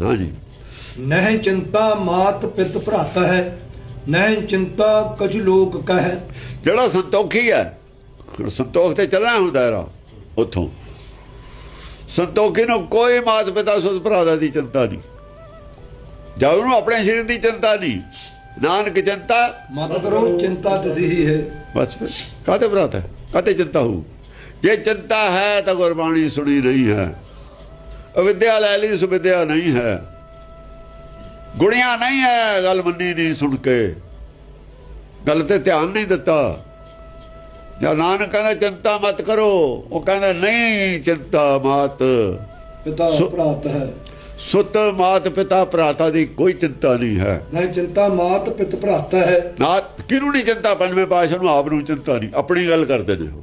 ਹਾਂਜੀ ਨਹਿ ਚਿੰਤਾ ਮਾਤ ਪਿਤ ਭਰਾਤਾ ਹੈ ਨਹਿ ਚਿੰਤਾ ਕਛ ਲੋਕ ਕਹਿ। ਜਿਹੜਾ ਸੰਤੋਖੀ ਹੈ ਸੰਤੋਖ ਤੇ ਚੱਲਣਾ ਹੁੰਦਾ ਹੈ ਉਥੋਂ। ਸੰਤੋਖੀ ਨੂੰ ਕੋਈ ਮਾਤ ਪਿਤਾ ਸੁਧ ਭਰਾ ਦੀ ਚਿੰਤਾ ਨਹੀਂ। ਜਦ ਉਹਨੂੰ ਆਪਣੇ ਸਰੀਰ ਦੀ ਚਿੰਤਾ ਨਹੀਂ। ਨਾਨਕ ਚਿੰਤਾ। ਮਤ ਕਰੋ ਚਿੰਤਾ ਤਸੀ ਹੀ ਹੈ। ਬਸ ਕਾਤੇ ਭਰਾਤ? ਕਾਤੇ ਚਿੰਤਾ ਹੋ ਜੇ ਚਿੰਤਾ ਹੈ ਤਾਂ ਗੁਰਬਾਣੀ ਸੁਣੀ ਨਹੀਂ ਹੈ। ਅਵਿਦਿਆ ਲੈ ਲਈ ਸੁਵਿਦਿਆ ਨਹੀਂ ਹੈ। ਗੁਣਿਆ ਨਹੀਂ ਹੈ ਗੱਲ ਮੰਨੀ ਨਹੀਂ ਸੁਣ ਕੇ। ਗੱਲ ਤੇ ਧਿਆਨ ਨਹੀਂ ਦਿੱਤਾ। ਜਾਂ ਨਾਨਕ ਕਹਿੰਦਾ ਚਿੰਤਾ ਮਤ ਕਰੋ। ਉਹ ਕਹਿੰਦਾ ਨਹੀਂ ਚਿੰਤਾ ਮਤ। ਪਿਤਾ ਭਰਾਤ ਹੈ। ਸੁਤ ਮਾਤ ਪਿਤਾ ਭਰਾਤਾ ਦੀ ਕੋਈ ਚਿੰਤਾ ਨਹੀਂ ਹੈ। ਨਹਿ ਚਿੰਤਾ ਮਾਤ ਪਿਤ ਭਰਾਤਾ ਹੈ। ਨਾ ਕਿਹਨੂੰ ਨਹੀਂ ਚਿੰਤਾ? ਪੰਜਵੇਂ ਪਾਸ਼ਾ ਨੂੰ ਆਪ ਨੂੰ ਚਿੰਤਾ ਨਹੀਂ। ਆਪਣੀ ਗੱਲ ਕਰਦੇ ਨੇ ਉਹ।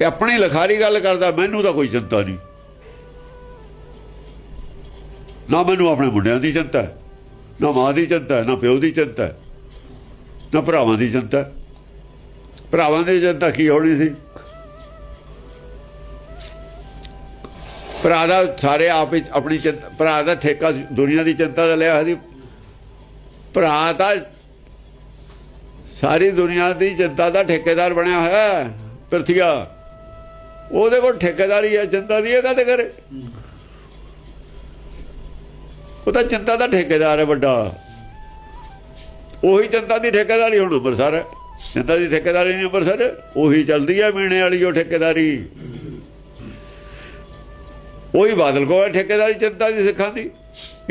ਇਹ ਆਪਣੀ ਲਖਾਰੀ ਗੱਲ ਕਰਦਾ, ਮੈਨੂੰ ਤਾਂ ਕੋਈ ਚਿੰਤਾ ਨਹੀਂ। ਨਾ ਮੈਨੂੰ ਆਪਣੇ ਮੁੰਡਿਆਂ ਦੀ ਚਿੰਤਾ ਨਾ ਮਾਂ ਦੀ ਚਿੰਤਾ ਨਾ ਪਿਓ ਦੀ ਚਿੰਤਾ ਨਾ ਭਰਾਵਾਂ ਦੀ ਚਿੰਤਾ ਭਰਾਵਾਂ ਦੀ ਚਿੰਤਾ ਕੀ ਹੋਣੀ ਸੀ? ਭਰਾ ਦਾ ਸਾਰੇ ਆਪ ਹੀ ਆਪਣੀ ਚਿੰਤਾ, ਭਰਾ ਦਾ ਠੇਕਾ ਦੁਨੀਆ ਦੀ ਚਿੰਤਾ ਦਾ ਲਿਆ ਸੀ। ਭਰਾ ਤਾਂ ਸਾਰੀ ਦੁਨੀਆ ਦੀ ਚਿੰਤਾ ਦਾ ਠੇਕੇਦਾਰ ਬਣਿਆ ਹੋਇਆ ਹੈ ਉਹਦੇ ਕੋਲ ਠੇਕੇਦਾਰੀ ਹੈ, ਚਿੰਤਾ ਦੀ ਇਹ ਕਾਹਦੇ ਕਰੇ ਉਹ ਤਾਂ ਚਿੰਤਾ ਦਾ ਠੇਕੇਦਾਰ ਹੈ ਵੱਡਾ। ਉਹੀ ਚਿੰਤਾ ਦੀ ਠੇਕੇਦਾਰੀ ਹੁਣ ਅੰਮ੍ਰਿਤਸਰ ਹੈ। ਚਿੰਤਾ ਦੀ ਠੇਕੇਦਾਰੀ ਨਹੀਂ ਅੰਮ੍ਰਿਤਸਰ, ਉਹੀ ਚੱਲਦੀ ਹੈ ਮੀਣੇ ਵਾਲੀ ਉਹ ਠੇਕੇਦਾਰੀ। ਉਹੀ ਬਾਦਲ ਕੋਲ ਠੇਕੇਦਾਰੀ ਚਿੰਤਾ ਦੀ ਸਿੱਖਾਂ ਦੀ।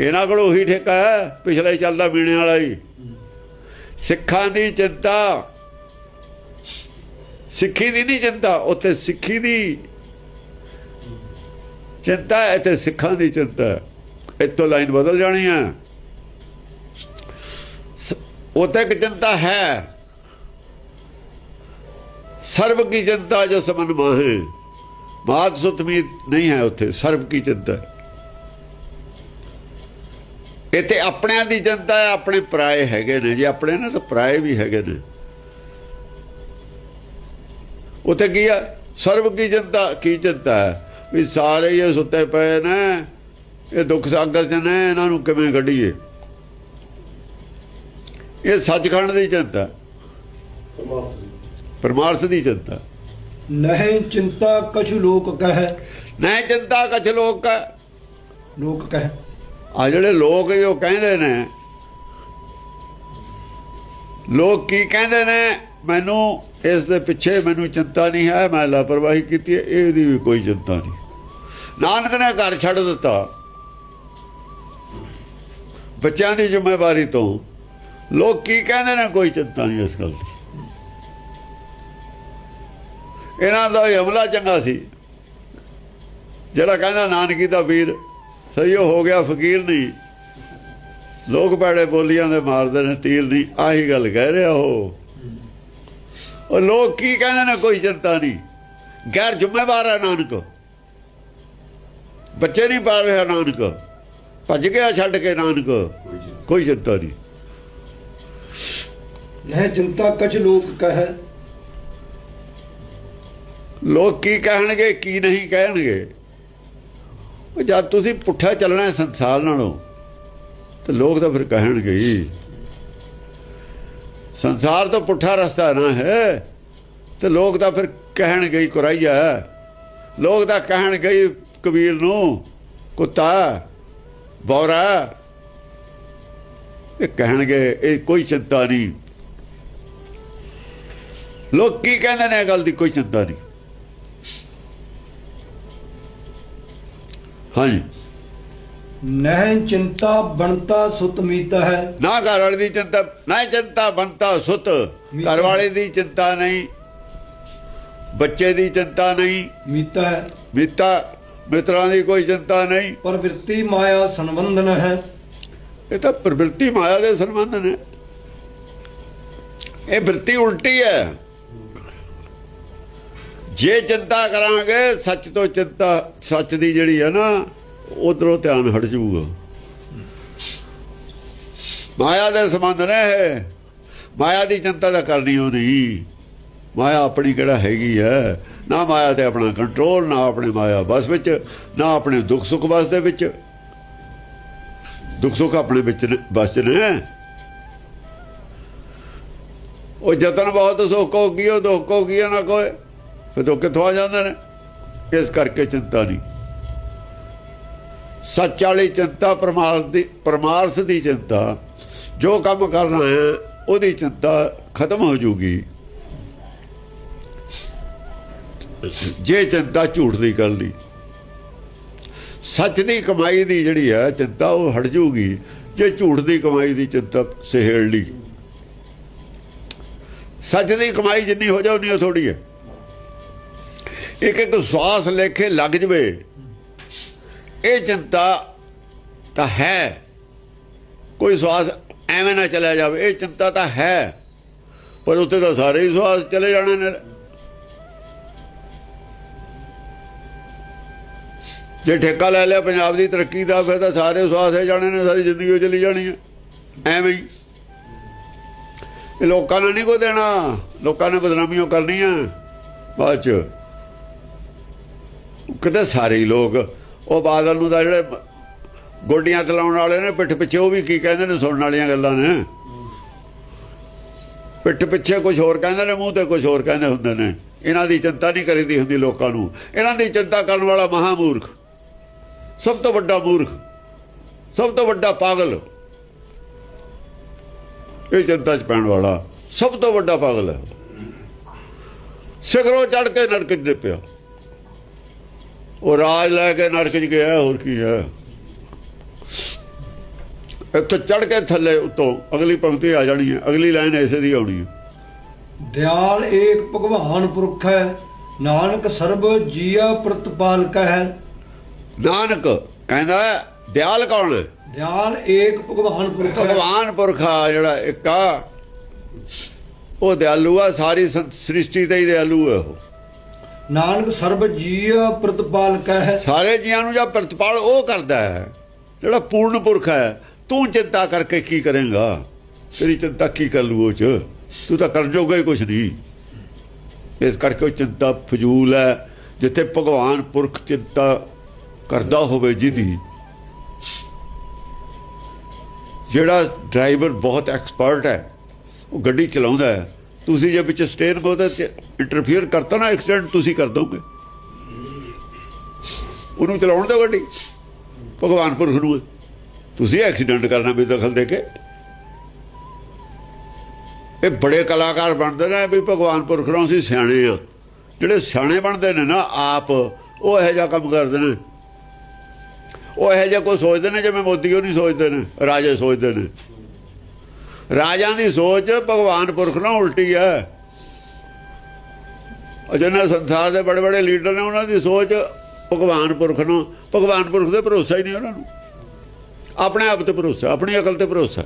ਇਹਨਾਂ ਕੋਲ ਉਹੀ ਠੇਕਾ ਹੈ, ਪਿਛਲਾ ਹੀ ਚੱਲਦਾ ਮੀਣੇ ਵਾਲਾ ਹੀ। ਸਿੱਖਾਂ ਦੀ ਚਿੰਤਾ। ਸਿੱਖੀ ਦੀ ਨਹੀਂ ਚਿੰਤਾ, ਉੱਥੇ ਸਿੱਖੀ ਦੀ ਚਿੰਤਾ ਹੈ ਤੇ ਸਿੱਖਾਂ ਦੀ ਚਿੰਤਾ ਇੱਥੋਂ ਲਾਈਨ ਬਦਲ ਜਾਣੀ ਹੈ। ਉੱਥੇ ਇੱਕ ਚਿੰਤਾ ਹੈ। ਸਰਬ ਕੀ ਚਿੰਤਾ ਜੋ ਸਮਨ ਮਾਹੇ। ਬਾਤ ਸੁਤਮੀ ਨਹੀਂ ਹੈ ਉੱਥੇ, ਸਰਬ ਕੀ ਚਿੰਤਾ ਇੱਥੇ ਆਪਣਿਆਂ ਦੀ ਚਿੰਤਾ ਆਪਣੇ ਪਰਾਏ ਹੈਗੇ ਨੇ। ਜੇ ਆਪਣੇ ਨੇ ਤਾਂ ਪਰਾਏ ਵੀ ਹੈਗੇ ਨੇ। ਉੱਥੇ ਕੀ ਹੈ ਸਰਬ ਕੀ ਚਿੰਤਾ? ਕੀ ਚਿੰਤਾ ਹੈ? ਵੀ ਸਾਰੇ ਇਹ ਸੁੱਤੇ ਪਏ ਨੇ। ਇਹ ਦੁੱਖ ਸਾਗਰ ਚ ਨੇ ਇਹਨਾਂ ਨੂੰ ਕਿਵੇਂ ਕੱਢੀਏ? ਇਹ ਸੱਚਖੰਡ ਦੀ ਚਿੰਤਾ। ਹੈ, ਪਰਮਾਰਥ ਦੀ ਚਿੰਤਾ। ਨਹਿ ਚਿੰਤਾ ਕਛ ਲੋਕ ਕਹਿ। ਨਹੀਂ ਚਿੰਤਾ ਕਛ ਲੋਕ ਹੈ ਲੋਕ ਕਹਿ। ਆ ਜਿਹੜੇ ਲੋਕ ਜੋ ਕਹਿੰਦੇ ਨੇ। ਲੋਕ ਕੀ ਕਹਿੰਦੇ ਨੇ? ਮੈਨੂੰ ਇਸ ਦੇ ਪਿੱਛੇ ਮੈਨੂੰ ਚਿੰਤਾ ਨਹੀਂ ਹੈ, ਮੈਂ ਲਾਪਰਵਾਹੀ ਕੀਤੀ ਹੈ, ਇਹਦੀ ਵੀ ਕੋਈ ਚਿੰਤਾ ਨਹੀਂ। ਨਾਨਕ ਨੇ ਘਰ ਛੱਡ ਦਿੱਤਾ। ਬੱਚਿਆਂ ਦੀ ਜ਼ਿੰਮੇਵਾਰੀ ਤੋਂ ਲੋਕ ਕੀ ਕਹਿੰਦੇ ਨੇ, ਕੋਈ ਚਿੰਤਾ ਨਹੀਂ ਇਸ ਗੱਲ ਦੀ। ਇਹਨਾਂ ਦਾ ਇਹ ਹਮਲਾ ਚੰਗਾ ਸੀ। ਜਿਹੜਾ ਕਹਿੰਦਾ ਨਾਨਕੀ ਦਾ ਵੀਰ, ਸਹੀ ਉਹ ਹੋ ਗਿਆ, ਫਕੀਰ ਨਹੀਂ। ਲੋਕ ਪੈੜੇ ਬੋਲੀਆਂ ਦੇ ਮਾਰਦੇ ਨੇ, ਤੀਰ ਨਹੀਂ, ਆਹੀ ਗੱਲ ਕਹਿ ਰਿਹਾ ਉਹ। ਉਹ ਲੋਕ ਕੀ ਕਹਿੰਦੇ ਨੇ ਕੋਈ ਚਿੰਤਾ ਨਹੀਂ। ਗੈਰ ਜ਼ਿੰਮੇਵਾਰ ਹੈ ਨਾਨਕ। ਬੱਚੇ ਨਹੀਂ ਪਾਲ ਰਿਹਾ ਨਾਨਕ। ਭੱਜ ਗਿਆ ਛੱਡ ਕੇ ਨਾਨਕ। ਕੋਈ ਚਿੰਤਾ ਨਹੀਂ। ਨਹਿ ਚਿੰਤਾ ਕਛ ਲੋਕ ਕਹਿ। ਲੋਕ ਕੀ ਕਹਿਣਗੇ ਕੀ ਨਹੀਂ ਕਹਿਣਗੇ। ਉਹ ਜਦ ਤੁਸੀਂ ਪੁੱਠਾ ਚੱਲਣਾ ਹੈ ਸੰਸਾਰ ਨਾਲੋਂ ਤੇ ਲੋਕ ਤਾਂ ਫਿਰ ਕਹਿਣਗੇ ਹੀ। ਸੰਸਾਰ ਤੋਂ ਪੁੱਠਾ ਰਸਤਾ ਨਾ ਹੈ। ਤੇ ਲੋਕ ਤਾਂ ਫਿਰ ਕਹਿਣ ਗਈ ਕੁਰਾਈਆ। ਲੋਕ ਤਾਂ ਕਹਿਣ ਗਈ ਕਬੀਰ ਨੂੰ, ਕੁੱਤਾ, ਬੌਰਾ। ਇਹ ਕਹਿਣਗੇ, ਇਹ ਕੋਈ ਚਿੰਤਾ ਨਹੀਂ। ਲੋਕ ਕੀ ਕਹਿੰਦੇ ਨੇ ਇਹ ਗੱਲ ਦੀ? ਕੋਈ ਚਿੰਤਾ ਨਹੀਂ। ਹਾਂਜੀ। ਨਹਿ ਚਿੰਤਾ ਬਣਤਾ ਸੁਤ ਮੀਤਾ ਹੈ ਨਾ ਘਰ ਵਾਲੇ ਦੀ ਚਿੰਤਾ ਨਾ ਚਿੰਤਾ ਬੰਤਾ ਸੁਤ। ਘਰ ਵਾਲੇ ਦੀ ਚਿੰਤਾ ਨਹੀਂ ਬੱਚੇ ਦੀ ਚਿੰਤਾ ਨਹੀਂ। ਮੀਤਾ ਹੈ ਮਿੱਤਾ ਮਿੱਤਰਾਂ ਦੀ ਕੋਈ ਚਿੰਤਾ ਨਹੀਂ। ਪਰ ਵਿਰਤੀ ਮਾਇਆ ਸੰਬੰਧਨ ਹੈ। ਇਹ ਤਾਂ ਪ੍ਰਵਿਰਤੀ ਮਾਇਆ ਦੇ ਸੰਬੰਧ ਨੇ ਇਹ ਬਿਰਤੀ ਉਲਟੀ ਹੈ। ਜੇ ਚਿੰਤਾ ਕਰਾਂਗੇ ਸੱਚ ਤੋਂ ਚਿੰਤਾ ਸੱਚ ਦੀ ਜਿਹੜੀ ਹੈ ਨਾ ਉਧਰੋਂ ਧਿਆਨ ਹਟ ਜਾਊਗਾ। ਮਾਇਆ ਦੇ ਸੰਬੰਧ ਨੇ ਇਹ। ਮਾਇਆ ਦੀ ਚਿੰਤਾ ਤਾਂ ਕਰਨੀ ਉਹ ਨਹੀਂ। ਮਾਇਆ ਆਪਣੀ ਕਿਹੜਾ ਹੈਗੀ ਹੈ? ਨਾ ਮਾਇਆ ਤੇ ਆਪਣਾ ਕੰਟਰੋਲ ਨਾ ਆਪਣੇ ਮਾਇਆ ਬਸ ਵਿੱਚ, ਨਾ ਆਪਣੇ ਦੁੱਖ ਸੁੱਖ ਬਸ ਦੇ ਵਿੱਚ। ਦੁੱਖ ਸੁੱਖ ਆਪਣੇ ਵਿੱਚ ਨੇ- ਬਸ ਚ ਨੇ। ਉਹ ਯਤਨ ਬਹੁਤ ਸੁੱਖ ਹੋ ਗਈ, ਉਹ ਦੁੱਖ ਹੋ ਗਿਆ ਨਾ ਕੋਈ। ਫਿਰ ਦੁੱਖ ਕਿੱਥੋਂ ਆ ਜਾਂਦੇ ਨੇ? ਇਸ ਕਰਕੇ ਚਿੰਤਾ ਨਹੀਂ। ਸੱਚ ਵਾਲੀ ਚਿੰਤਾ ਪਰਮਾਰਥ ਦੀ ਪਰਮਾਰਥ ਦੀ ਚਿੰਤਾ। ਜੋ ਕੰਮ ਕਰਨਾ ਹੈ ਉਹਦੀ ਚਿੰਤਾ ਖਤਮ ਹੋ ਜੂਗੀ। ਜੇ ਚਿੰਤਾ ਝੂਠ ਦੀ ਕਰ ਲਈ ਸੱਚ ਦੀ ਕਮਾਈ ਦੀ ਜਿਹੜੀ ਹੈ, ਚਿੰਤਾ ਉਹ ਹਟ ਜੂਗੀ। ਜੇ ਝੂਠ ਦੀ ਕਮਾਈ ਦੀ ਚਿੰਤਾ ਸਹਿੜ ਲਈ ਸੱਚ ਦੀ ਕਮਾਈ ਜਿੰਨੀ ਹੋ ਜਾ ਉਨੀ ਥੋੜੀ ਹੈ। ਇੱਕ ਇੱਕ ਸਵਾਸ ਲੇਖੇ ਲੱਗ ਜਵੇ। ਇਹ ਚਿੰਤਾ ਤਾਂ ਹੈ। ਕੋਈ ਸਵਾਸ ਐਵੇਂ ਨਾ ਚਲਾ ਜਾਵੇ, ਇਹ ਚਿੰਤਾ ਤਾਂ ਹੈ। ਪਰ ਉੱਤੇ ਤਾਂ ਸਾਰੇ ਹੀ ਸਵਾਸ ਚਲੇ ਜਾਣੇ ਨੇ। ਜੇ ਠੇਕਾ ਲੈ ਲਿਆ ਪੰਜਾਬ ਦੀ ਤਰੱਕੀ ਦਾ, ਫਿਰ ਤਾਂ ਸਾਰੇ ਸਵਾਸ ਹੈ ਜਾਣੇ ਨੇ, ਸਾਰੀ ਜ਼ਿੰਦਗੀ ਉਹ ਚਲੀ ਜਾਣੀ ਹੈ ਐਵੇਂ ਹੀ। ਇਹ ਲੋਕਾਂ ਨੇ ਨਹੀਂ ਕੋ ਦੇਣਾ। ਲੋਕਾਂ ਨੇ ਬਦਨਾਮੀਆਂ ਕਰਨੀਆਂ। ਬਾਅਦ ਚ ਕਿਤੇ ਸਾਰੇ ਹੀ ਲੋਕ ਉਹ ਬਾਦਲ ਨੂੰ ਦਾ ਜਿਹੜੇ ਗੋਡੀਆਂ ਚਲਾਉਣ ਵਾਲੇ ਨੇ, ਪਿੱਠ ਪਿੱਛੇ ਉਹ ਵੀ ਕੀ ਕਹਿੰਦੇ ਨੇ ਸੁਣਨ ਵਾਲੀਆਂ ਗੱਲਾਂ ਨੇ? ਪਿੱਠ ਪਿੱਛੇ ਕੁਝ ਹੋਰ ਕਹਿੰਦੇ ਨੇ, ਮੂੰਹ ਤੇ ਕੁਝ ਹੋਰ ਕਹਿੰਦੇ ਹੁੰਦੇ ਨੇ। ਇਹਨਾਂ ਦੀ ਚਿੰਤਾ ਨਹੀਂ ਕਰੀਦੀ ਹੁੰਦੀ ਲੋਕਾਂ ਨੂੰ। ਇਹਨਾਂ ਦੀ ਚਿੰਤਾ ਕਰਨ ਵਾਲਾ ਮਹਾਮੂਰਖ, ਸਭ ਤੋਂ ਵੱਡਾ ਮੂਰਖ, ਸਭ ਤੋਂ ਵੱਡਾ ਪਾਗਲ, ਇਹ ਚਿੰਤਾ ਚ ਪੈਣ ਵਾਲਾ ਸਭ ਤੋਂ ਵੱਡਾ ਪਾਗਲ ਹੈ। ਸਿਖਰੋਂ ਚੜ ਕੇ ਨਰਕ ਚ ਪਿਆ ਉਹ ਰਾਜ ਲੈ ਕੇ ਨਰਕ ਚ ਗਿਆ ਹੋਰ ਕੀ ਹੈ? ਇੱਥੇ ਚੜ ਕੇ ਥੱਲੇ ਉਤੋਂ ਅਗਲੀ ਪੰਕਤੀ ਆ ਜਾਣੀ ਹੈ ਅਗਲੀ ਲਾਈਨ ਐਸੇ ਦੀ ਆਉਣੀ ਹੈ। ਦਿਆਲ ਏਕ ਭਗਵਾਨ ਪੁਰਖ ਹੈ ਨਾਨਕ ਸਰਬ ਜੀਆ ਪ੍ਰਤਪਾਲਕ ਹੈ। ਨਾਨਕ ਕਹਿੰਦਾ ਦਿਆਲ ਕੌਣ ਹੈ? ਦਿਆਲ ਏਕ ਭਗਵਾਨ ਪੁਰਖ ਹੈ। ਭਗਵਾਨ ਪੁਰਖਾ ਜਿਹੜਾ ਇੱਕ ਆ ਉਹ ਦਿਆਲੂ ਆ ਸਾਰੀ ਸ੍ਰਿਸ਼ਟੀ ਤੇ ਹੀ ਦਿਆਲੂ ਹੈ ਉਹ। ਨਾਨਕ ਸਰਬ ਜੀਆ ਪ੍ਰਤਪਾਲਕ ਹੈ ਸਾਰੇ ਜੀਆਂ ਨੂੰ ਜਾਂ ਪ੍ਰਤਪਾਲ ਉਹ ਕਰਦਾ ਹੈ, ਜਿਹੜਾ ਪੂਰਨ ਪੁਰਖ ਹੈ। ਤੂੰ ਚਿੰਤਾ ਕਰਕੇ ਕੀ ਕਰੇਗਾ? ਤੇਰੀ ਚਿੰਤਾ ਕੀ ਕਰ ਲੂ ਉਹ ਚ? ਤੂੰ ਤਾਂ ਕਰ ਜੋਗਾ ਹੀ ਕੁਛ ਨਹੀਂ। ਇਸ ਕਰਕੇ ਉਹ ਚਿੰਤਾ ਫਜ਼ੂਲ ਹੈ, ਜਿੱਥੇ ਭਗਵਾਨ ਪੁਰਖ ਚਿੰਤਾ ਕਰਦਾ ਹੋਵੇ ਜਿਹਦੀ। ਜਿਹੜਾ ਡਰਾਈਵਰ ਬਹੁਤ ਐਕਸਪਰਟ ਹੈ, ਉਹ ਗੱਡੀ ਚਲਾਉਂਦਾ ਹੈ। ਤੁਸੀਂ ਜੇ ਵਿੱਚ ਸਟੇਨ ਕੋ ਤੇ ਇੰਟਰਫੀਅਰ ਕਰਤਾ ਨਾ ਐਕਸੀਡੈਂਟ ਤੁਸੀਂ ਕਰ ਦੋਗੇ। ਉਹਨੂੰ ਚਲਾਉਣ ਦਿਓ ਗੱਡੀ। ਭਗਵਾਨ ਪੁਰਖ ਨੂੰ। ਤੁਸੀਂ ਐਕਸੀਡੈਂਟ ਕਰਨਾ ਵੀ ਦਖਲ ਦੇ ਕੇ। ਇਹ ਬੜੇ ਕਲਾਕਾਰ ਬਣਦੇ ਨੇ ਵੀ ਭਗਵਾਨ ਪੁਰਖ ਨੂੰ ਅਸੀਂ ਸਿਆਣੇ ਆ। ਜਿਹੜੇ ਸਿਆਣੇ ਬਣਦੇ ਨੇ ਨਾ ਆਪ, ਉਹ ਇਹੋ ਜਿਹਾ ਕੰਮ ਕਰਦੇ ਨੇ। ਉਹ ਇਹੋ ਜਿਹਾ ਕੋਈ ਸੋਚਦੇ ਨੇ ਜਿਵੇਂ ਮੋਦੀ ਉਹ ਨਹੀਂ ਸੋਚਦੇ ਨੇ, ਰਾਜੇ ਸੋਚਦੇ ਨੇ। ਰਾਜਾਂ ਦੀ ਸੋਚ ਭਗਵਾਨ ਪੁਰਖ ਨਾਲ ਉਲਟੀ ਹੈ। ਜਿਹਨਾਂ ਸੰਸਾਰ ਦੇ ਬੜੇ ਬੜੇ ਲੀਡਰ ਨੇ, ਉਹਨਾਂ ਦੀ ਸੋਚ ਭਗਵਾਨ ਪੁਰਖ ਨੂੰ ਭਗਵਾਨ ਪੁਰਖ ਤੇ ਭਰੋਸਾ ਹੀ ਨਹੀਂ ਉਹਨਾਂ ਨੂੰ। ਆਪਣੇ ਆਪ ਤੇ ਭਰੋਸਾ, ਆਪਣੀ ਅਕਲ ਤੇ ਭਰੋਸਾ।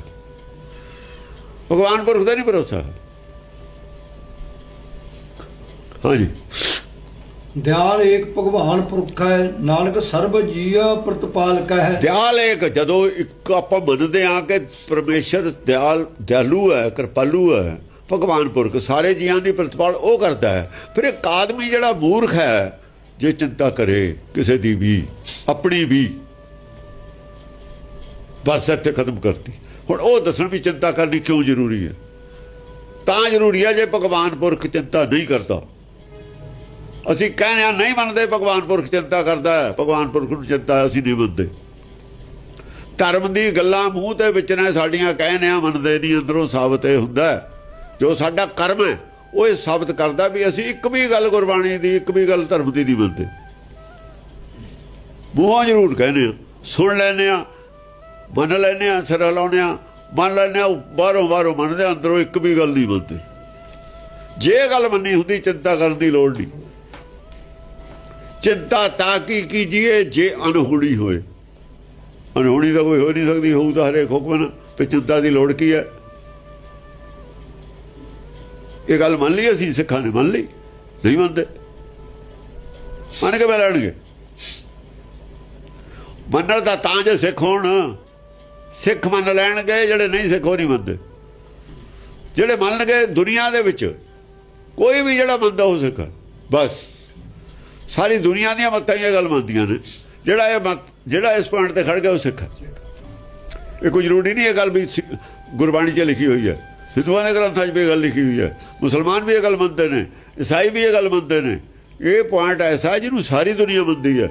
ਭਗਵਾਨ ਪੁਰਖ ਦਾ ਨਹੀਂ ਭਰੋਸਾ। ਹਾਂਜੀ। ਦਿਆਲ ਏਕ ਭਗਵਾਨ ਪੁਰਖ ਹੈ, ਨਾਨਕ ਸਰਬ ਜੀਆ ਪ੍ਰਤਪਾਲਕ ਹੈ। ਦਿਆਲ ਏਕ, ਜਦੋਂ ਇੱਕ ਆਪਾਂ ਮੰਨਦੇ ਆ ਕਿ ਪਰਮੇਸ਼ਰ ਦਿਆਲ, ਦਿਆਲੂ ਹੈ, ਕਿਰਪਾਲੂ ਹੈ, ਭਗਵਾਨ ਪੁਰਖ, ਸਾਰੇ ਜੀਆਂ ਦੀ ਪ੍ਰਤਪਾਲ ਉਹ ਕਰਦਾ ਹੈ। ਫਿਰ ਇੱਕ ਆਦਮੀ ਜਿਹੜਾ ਮੂਰਖ ਹੈ, ਜੇ ਚਿੰਤਾ ਕਰੇ ਕਿਸੇ ਦੀ ਵੀ, ਆਪਣੀ ਵੀ, ਬਸ ਇੱਥੇ ਖਤਮ ਕਰਤੀ। ਹੁਣ ਉਹ ਦੱਸਣ ਵੀ ਚਿੰਤਾ ਕਰਨੀ ਕਿਉਂ ਜ਼ਰੂਰੀ ਹੈ? ਤਾਂ ਜ਼ਰੂਰੀ ਹੈ ਜੇ ਭਗਵਾਨ ਪੁਰਖ ਚਿੰਤਾ ਨਹੀਂ ਕਰਦਾ। ਅਸੀਂ ਕਹਿੰਦੇ ਆ ਨਹੀਂ ਮੰਨਦੇ ਭਗਵਾਨ ਪੁਰਖ ਚਿੰਤਾ ਕਰਦਾ ਹੈ। ਭਗਵਾਨ ਪੁਰਖ ਨੂੰ ਚਿੰਤਾ ਅਸੀਂ ਨਹੀਂ ਮੰਨਦੇ। ਧਰਮ ਦੀ ਗੱਲਾਂ ਮੂੰਹ ਤੇ ਵਿੱਚ ਨੇ ਸਾਡੀਆਂ ਕਹਿੰਦੇ ਆ ਮੰਨਦੇ ਨਹੀਂ ਅੰਦਰੋਂ ਸਾਬਤ ਇਹ ਹੁੰਦਾ ਜੋ ਸਾਡਾ ਕਰਮ ਹੈ ਉਹ ਇਹ ਸਾਬਤ ਕਰਦਾ ਵੀ ਅਸੀਂ ਇੱਕ ਵੀ ਗੱਲ ਗੁਰਬਾਣੀ ਦੀ ਇੱਕ ਵੀ ਗੱਲ ਧਰਮ ਦੀ ਨਹੀਂ ਮੰਨਦੇ। ਮੂੰਹੋਂ ਜ਼ਰੂਰ ਕਹਿੰਦੇ ਆ ਸੁਣ ਲੈਂਦੇ ਆ ਮੰਨ ਲੈਂਦੇ ਆ ਸਿਰ ਲਾਉਨੇ ਆ ਮੰਨ ਲੈਂਦੇ ਆ ਬਾਹਰੋਂ ਬਾਹਰੋਂ ਮੰਨਦੇ ਆ, ਅੰਦਰੋਂ ਇੱਕ ਵੀ ਗੱਲ ਨਹੀਂ ਮੰਨਦੇ। ਜੇ ਗੱਲ ਮੰਨੀ ਹੁੰਦੀ ਚਿੰਤਾ ਕਰਨ ਦੀ ਲੋੜ ਨਹੀਂ। ਚਿੰਤਾ ਤਾਂ ਕੀ ਕੀਜੀਏ, ਜੇ ਅਨਹੋਣੀ ਹੋਏ। ਅਨਹੋਣੀ ਤਾਂ ਕੋਈ ਹੋ ਨਹੀਂ ਸਕਦੀ, ਹੋਊ ਤਾਂ ਹਰੇਕ ਹੁਕਮ ਨਾਲ ਤੇ ਚਿੰਤਾ ਦੀ ਲੋੜ ਕੀ ਹੈ? ਇਹ ਗੱਲ ਮੰਨ ਲਈ ਅਸੀਂ, ਸਿੱਖਾਂ ਨੇ ਮੰਨ ਲਈ। ਨਹੀਂ ਮੰਨਦੇ। ਮੰਨ ਕੇ ਲੈਣਗੇ। ਮੰਨਣ ਦਾ ਤਾਂ ਜੇ ਸਿੱਖ ਹੋਣ, ਸਿੱਖ ਮੰਨ ਲੈਣਗੇ, ਜਿਹੜੇ ਨਹੀਂ ਸਿੱਖ ਉਹ ਨਹੀਂ ਮੰਨਦੇ। ਜਿਹੜੇ ਮੰਨਣਗੇ ਦੁਨੀਆ ਦੇ ਵਿੱਚ, ਕੋਈ ਵੀ ਜਿਹੜਾ ਮੰਨਦਾ ਉਹ ਸਿੱਖ ਬਸ। ਸਾਰੀ ਦੁਨੀਆ ਦੀਆਂ ਮੱਤਾਂ ਹੀ ਇਹ ਗੱਲ ਮੰਨਦੀਆਂ ਨੇ। ਜਿਹੜਾ ਇਹ ਮਤ ਜਿਹੜਾ ਇਸ ਪੁਆਇੰਟ ਤੇ ਖੜ ਗਿਆ ਉਹ ਸਿੱਖ ਹੈ। ਇਹ ਕੋਈ ਜ਼ਰੂਰੀ ਨਹੀਂ ਇਹ ਗੱਲ ਵੀ ਸਿ- ਗੁਰਬਾਣੀ 'ਚ ਲਿਖੀ ਹੋਈ ਹੈ। ਹਿੰਦੂਆਂ ਦੇ ਗ੍ਰੰਥਾਂ 'ਚ ਵੀ ਇਹ ਗੱਲ ਲਿਖੀ ਹੋਈ ਹੈ। ਮੁਸਲਮਾਨ ਵੀ ਇਹ ਗੱਲ ਮੰਨਦੇ ਨੇ, ਈਸਾਈ ਵੀ ਇਹ ਗੱਲ ਮੰਨਦੇ ਨੇ। ਇਹ ਪੁਆਇੰਟ ਐਸਾ ਜਿਹਨੂੰ ਸਾਰੀ ਦੁਨੀਆ ਮੰਨਦੀ ਹੈ।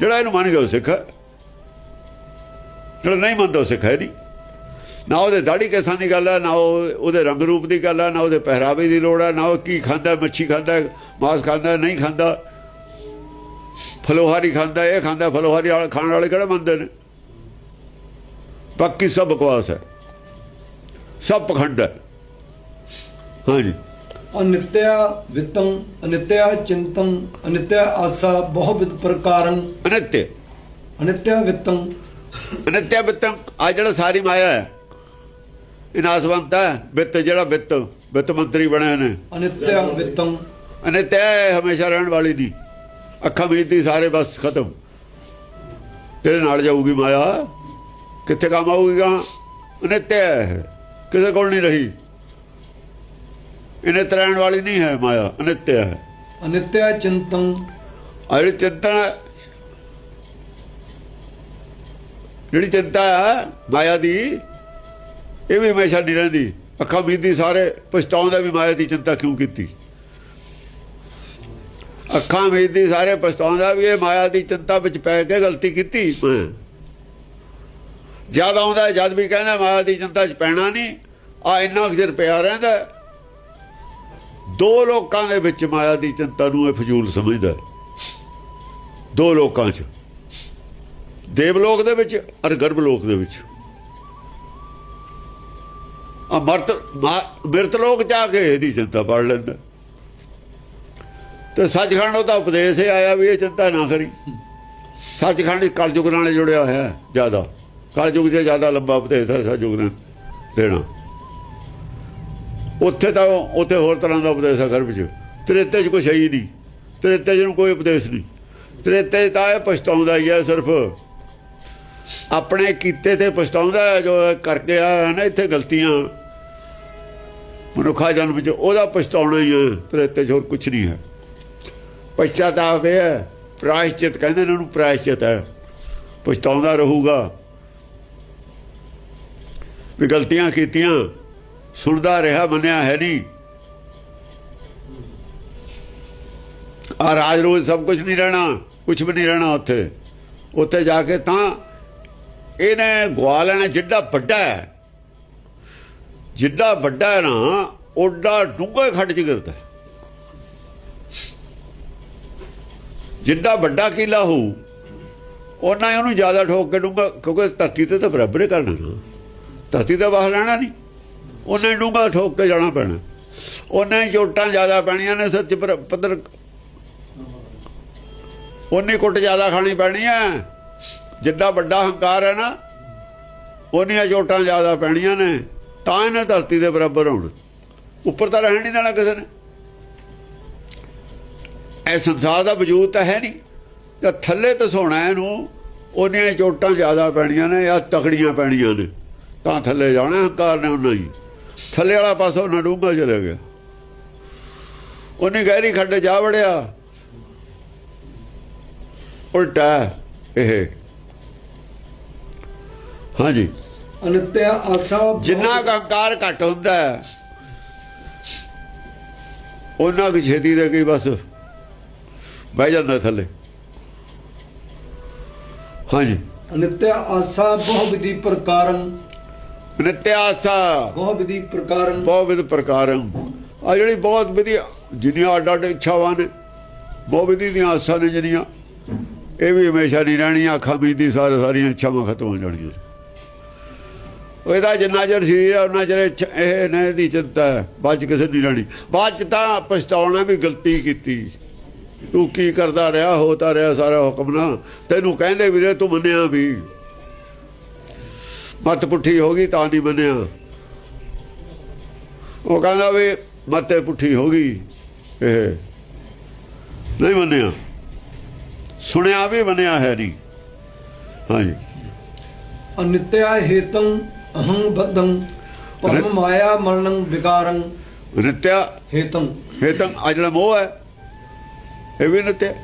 ਜਿਹੜਾ ਇਹਨੂੰ ਮੰਨ ਗਿਆ ਉਹ ਸਿੱਖ ਹੈ। ਜਿਹੜਾ ਨਹੀਂ ਮੰਨਦਾ ਉਹ ਸਿੱਖ ਹੈ ਨਹੀਂ। ਨਾ ਉਹਦੇ ਦਾੜੀ ਕੇਸਾਂ ਦੀ ਗੱਲ ਹੈ, ਨਾ ਉਹ ਉਹਦੇ ਰੰਗ ਰੂਪ ਦੀ ਗੱਲ ਹੈ, ਨਾ ਉਹਦੇ ਪਹਿਰਾਵੇ ਦੀ ਲੋੜ ਹੈ, ਨਾ ਉਹ ਕੀ ਖਾਂਦਾ, ਮੱਛੀ ਖਾਂਦਾ, ਮਾਸ ਖਾਂਦਾ, ਨਹੀਂ ਖਾਂਦਾ। ਫਲੋਹਾਰੀ ਖਾਂਦਾ ਇਹ ਖਾਂਦਾ ਫਲੋਹਾਰੀ ਵਾਲੇ ਖਾਣ ਵਾਲੇ ਕਿਹੜੇ ਮੰਨਦੇ ਨੇ? ਬਾਕੀ ਸਭ ਬਕਵਾਸ ਹੈ। ਸਭ ਪਖੰਡ ਹੈ। ਹਾਂਜੀ। ਅਨਿਤਿਆ ਵਿਤੰ ਅਨਿਤਿਆ ਚਿੰਤੰ ਅਨਿਤਿਆ ਆਸਾ ਬਹੁਵਿਧ ਪ੍ਰਕਾਰੰ। ਅਨਿੱਤਯ ਅਨਿਤਿਆ ਵਿਤੰ। ਅਨਿੱਤਯ ਬਿੱਤੰ ਆ ਜਿਹੜਾ ਸਾਰੀ ਮਾਇਆ ਹੈ ਇਹ ਨਾਸਵੰਤ ਹੈ। ਬਿੱਤ ਜਿਹੜਾ ਬਿੱਤ ਬਿੱਤ ਮੰਤਰੀ ਬਣੇ ਨੇ। ਅਨਿਤਿਆ ਵਿਤੰ। ਅਨਿੱਤਯ ਹੈ, ਹਮੇਸ਼ਾ ਰਹਿਣ ਵਾਲੀ ਨਹੀਂ। ਅੱਖਾਂ ਮੀਚਦੀ ਸਾਰੇ ਬਸ ਖਤਮ। ਤੇਰੇ ਨਾਲ ਜਾਊਗੀ ਮਾਇਆ। ਕਿੱਥੇ ਕੰਮ ਆਊਗੀ ਗਾ? ਅਨਿੱਤਯ ਹੈ। ਕਿਸੇ ਕੋਲ ਨਹੀਂ ਰਹੀ। ਇਹਨੇ ਰਹਿਣ ਵਾਲੀ ਨਹੀਂ ਹੈ ਮਾਇਆ ਅਨਿੱਤਯ ਹੈ। ਅਨਿਤਿਆ ਚਿੰਤੰ ਆ ਜਿਹੜੀ ਚਿੰਤਾ ਜਿਹੜੀ ਚਿੰਤਾ ਹੈ ਮਾਇਆ ਦੀ ਇਹ ਵੀ ਹਮੇਸ਼ਾ ਨਹੀਂ ਰਹਿੰਦੀ। ਅੱਖਾਂ ਮੀਦੀ ਸਾਰੇ ਪਛਤਾਉਂਦਾ ਵੀ ਮਾਇਆ ਦੀ ਚਿੰਤਾ ਕਿਉਂ ਕੀਤੀ? ਅੱਖਾਂ ਮੀਦੀ ਸਾਰੇ ਪਛਤਾਉਂਦਾ ਵੀ ਇਹ ਮਾਇਆ ਦੀ ਚਿੰਤਾ ਵਿੱਚ ਪੈ ਕੇ ਗਲਤੀ ਕੀਤੀ। ਜਦ ਆਉਂਦਾ ਜਦ ਵੀ ਕਹਿੰਦਾ ਮਾਇਆ ਦੀ ਚਿੰਤਾ 'ਚ ਪੈਣਾ ਨਹੀਂ ਆ ਇੰਨਾ ਚਿਰ ਪਿਆ ਰਹਿੰਦਾ। ਦੋ ਲੋਕਾਂ ਦੇ ਵਿੱਚ ਮਾਇਆ ਦੀ ਚਿੰਤਾ ਨੂੰ ਇਹ ਫਜ਼ੂਲ ਸਮਝਦਾ। ਦੋ ਲੋਕਾਂ 'ਚ। ਦੇਵਲੋਕ ਦੇ ਵਿੱਚ ਅਰ ਗਰਭਲੋਕ ਦੇ ਵਿੱਚ। ਆ ਮਰਤ ਮਾ- ਮਿਰਤ ਲੋਕ ਜਾ ਕੇ ਇਹਦੀ ਚਿੰਤਾ ਪੜ ਲੈਂਦਾ। ਤੇ ਸੱਚਖੰਡ ਉਹਦਾ ਉਪਦੇਸ਼ ਇਹ ਆਇਆ ਵੀ ਇਹ ਚਿੰਤਾ ਨਾ ਕਰੀ। ਸੱਚਖੰਡ ਕਲਯੁਗ ਨਾਲ ਜੁੜਿਆ ਹੋਇਆ ਹੈ ਜ਼ਿਆਦਾ। ਕਲਯੁਗ 'ਚ ਜ਼ਿਆਦਾ ਲੰਬਾ ਉਪਦੇਸ਼ ਹੈ ਸਤਿਯੁਗ ਨੇ ਦੇਣਾ। ਉੱਥੇ ਤਾਂ ਉੱਥੇ ਹੋਰ ਤਰ੍ਹਾਂ ਦਾ ਉਪਦੇਸ਼ ਹੈ ਗਰਭ 'ਚ। ਤ੍ਰੇਤੇ 'ਚ ਕੁਛ ਹੈ ਹੀ ਨਹੀਂ। ਤ੍ਰੇਤੇ 'ਚ ਨੂੰ ਕੋਈ ਉਪਦੇਸ਼ ਨਹੀਂ। ਤ੍ਰੇਤੇ 'ਚ ਤਾਂ ਇਹ ਪਛਤਾਉਂਦਾ ਹੀ ਹੈ ਸਿਰਫ। ਆਪਣੇ ਕੀਤੇ ਤੇ ਪਛਤਾਉਂਦਾ ਜੋ ਕਰਕੇ ਆ ਨਾ, ਇੱਥੇ ਗਲਤੀਆਂ। ਮਨੁੱਖਾ ਜਨਮ 'ਚ ਉਹਦਾ ਪਛਤਾਉਣਾ ਹੀ ਹੈ। ਤ੍ਰੇਤੇ 'ਚ ਹੋਰ ਕੁਛ ਨਹੀਂ ਹੈ। ਪਛਤਾਤਾਪ ਇਹ ਹੈ, ਪ੍ਰਾਇਸ਼ਚਿਤ, ਕਹਿੰਦੇ ਨੇ ਉਹਨੂੰ ਪ੍ਰਾਇਸ਼ਚਿਤ ਹੈ। ਪਛਤਾਉਂਦਾ ਰਹੂਗਾ। ਵੀ ਗਲਤੀਆਂ ਕੀਤੀਆਂ, ਸੁਣਦਾ ਰਿਹਾ, ਮੰਨਿਆ ਹੈ ਨਹੀਂ। ਆ ਰਾਜ ਰੋਜ਼ ਸਭ ਕੁਝ ਨਹੀਂ ਰਹਿਣਾ ਕੁਝ ਵੀ ਨਹੀਂ ਰਹਿਣਾ ਉੱਥੇ। ਉੱਥੇ ਜਾ ਕੇ ਤਾਂ ਇਹਨੇ ਗਵਾ ਲੈਣਾ ਜਿੱਡਾ ਵੱਡਾ ਹੈ, ਜਿੱਡਾ ਵੱਡਾ ਹੈ ਨਾ ਓਡਾ ਡੂੰਘੇ ਖੱਡ ਚ ਗਿਰਦਾ ਜਿੱਡਾ ਵੱਡਾ ਕਿਲਾ ਹੋਊ ਉਹਨਾਂ ਹੀ ਉਹਨੂੰ ਜ਼ਿਆਦਾ ਠੋਕ ਕੇ ਡੂੰਘਾ ਕਿਉਂਕਿ ਧਰਤੀ ਤੇ ਤਾਂ ਬਰਾਬਰ ਹੀ ਕਰਨਾ। ਧਰਤੀ ਦਾ ਬਾਹਰ ਰਹਿਣਾ ਨਹੀਂ। ਉਹਨੇ ਡੂੰਘਾ ਠੋਕ ਕੇ ਜਾਣਾ ਪੈਣਾ। ਉਹਨੇ ਹੀ ਚੋਟਾਂ ਜ਼ਿਆਦਾ ਪੈਣੀਆਂ ਨੇ ਸੱਚ ਪੱਧਰ ਉਹਨੇ ਕੁੱਟ ਜ਼ਿਆਦਾ ਖਾਣੀ ਪੈਣੀ ਹੈ ਜਿੱਡਾ ਵੱਡਾ ਹੰਕਾਰ ਹੈ ਨਾ ਉਹਨੀਆਂ ਚੋਟਾਂ ਜ਼ਿਆਦਾ ਪੈਣੀਆਂ ਨੇ। ਤਾਂ ਇਹਨੇ ਧਰਤੀ ਦੇ ਬਰਾਬਰ ਹੋਣ ਉੱਪਰ ਤਾਂ ਰਹਿਣ ਨਹੀਂ ਦੇਣਾ ਕਿਸੇ ਨੇ। ਇਹ ਸੰਸਾਰ ਦਾ ਵਜੂਦ ਤਾਂ ਹੈ ਨਹੀਂ। ਤੇ ਥੱਲੇ ਤਾਂ ਸੋਣਾ ਇਹਨੂੰ ਉਹਨੀਆਂ ਚੋਟਾਂ ਜ਼ਿਆਦਾ ਪੈਣੀਆਂ ਨੇ ਜਾਂ ਤਕੜੀਆਂ ਪੈਣੀਆਂ ਨੇ। ਤਾਂ ਥੱਲੇ ਜਾਣਾ ਹੰਕਾਰ ਨੇ ਉਹਨਾਂ ਹੀ ਥੱਲੇ ਵਾਲਾ ਪਾਸਾ ਉਹਨਾਂ ਡੂੰਘਾ ਚਲੇ ਗਿਆ। ਉਹਨੇ ਗਹਿਰੀ ਖੱਡ ਜਾ ਵੜਿਆ। ਉਲਟਾ ਇਹ। ਹਾਂਜੀ। ਅਨਿਤਿਆ ਆਸਾ ਜਿੰਨਾ ਕੁ ਹੰਕਾਰ ਘੱਟ ਹੁੰਦਾ ਉਹਨਾਂ ਕੁ ਛੇਤੀ ਦੇ ਗਈ ਬਸ ਬਹਿ ਜਾਂਦਾ ਥੱਲੇ। ਹਾਂਜੀ। ਅਨਿਤਿਆ ਆਸਾ ਬਹੁਵਿਧੀ ਪ੍ਰਕਾਰੰ। ਨਿਤਿਆਸਾ ਬਹੁਵਿਧੀ ਪ੍ਰਕਾਰੰ। ਬਹੁਤ ਵਿਧ ਪ੍ਰਕਾਰੰ। ਆ ਜਿਹੜੀ ਬਹੁਤ ਵਧੀਆ ਜਿੰਨੀਆਂ ਅੱਡ ਅੱਡ ਇੱਛਾਵਾਂ ਨੇ ਬਹੁਤ ਵਿਧੀ ਦੀਆਂ ਆਸਾਂ ਨੇ ਜਿਹੜੀਆਂ ਇਹ ਵੀ ਹਮੇਸ਼ਾ ਨਹੀਂ ਰਹਿਣੀਆਂ ਅੱਖਾਂ ਮੀਦੀ ਸਾਰੇ ਸਾਰੀਆਂ ਇੱਛਾਵਾਂ ਖਤਮ ਹੋ ਜਾਣਗੀਆਂ। ਉਹਦਾ ਜਿੰਨਾ ਚਿਰ ਸਰੀਰ ਉਹਨਾਂ ਚਿਰ ਇਹ ਨੇ ਦੀ ਚਿੰਤਾ ਬਾਅਦ 'ਚ ਕਿਸੇ ਦੀ ਰਹਿਣੀ। ਬਾਅਦ ਚ ਤਾਂ ਪਛਤਾਉਣਾ ਵੀ ਗਲਤੀ ਕੀਤੀ। ਤੂੰ ਕੀ ਕਰਦਾ ਰਿਹਾ? ਹੋਤਾ ਰਿਹਾ ਸਾਰਾ ਹੁਕਮ ਨਾ। ਤੈਨੂੰ ਕਹਿੰਦੇ ਵੀਰੇ ਤੂੰ ਮੰਨਿਆ ਵੀ। ਮੱਤ ਪੁੱਠੀ ਹੋ ਗਈ ਤਾਂ ਨਹੀਂ ਮੰਨਿਆ। ਉਹ ਕਹਿੰਦਾ ਵੀ ਮੱਤੇ ਪੁੱਠੀ ਹੋ ਗਈ। ਇਹ ਨਹੀਂ ਮੰਨਿਆ। ਸੁਣਿਆ ਵੀ ਮੰਨਿਆ ਹੈ ਨਹੀਂ। ਹਾਂਜੀ। ਅਨਿਤਿਆ ਹੇਤੰ ਅਹੰ ਬੱਧੰ ਪਰਮ ਮਾਇਆ ਮਰਣੰ ਵਿਕਾਰੰ। ਨਿਤਿਆ ਹੇਤੰ। ਤਾਂ ਆ ਜਿਹੜਾ ਮੋਹ ਹੈ। ਇਹ ਵੀ ਨਿਤਿਆ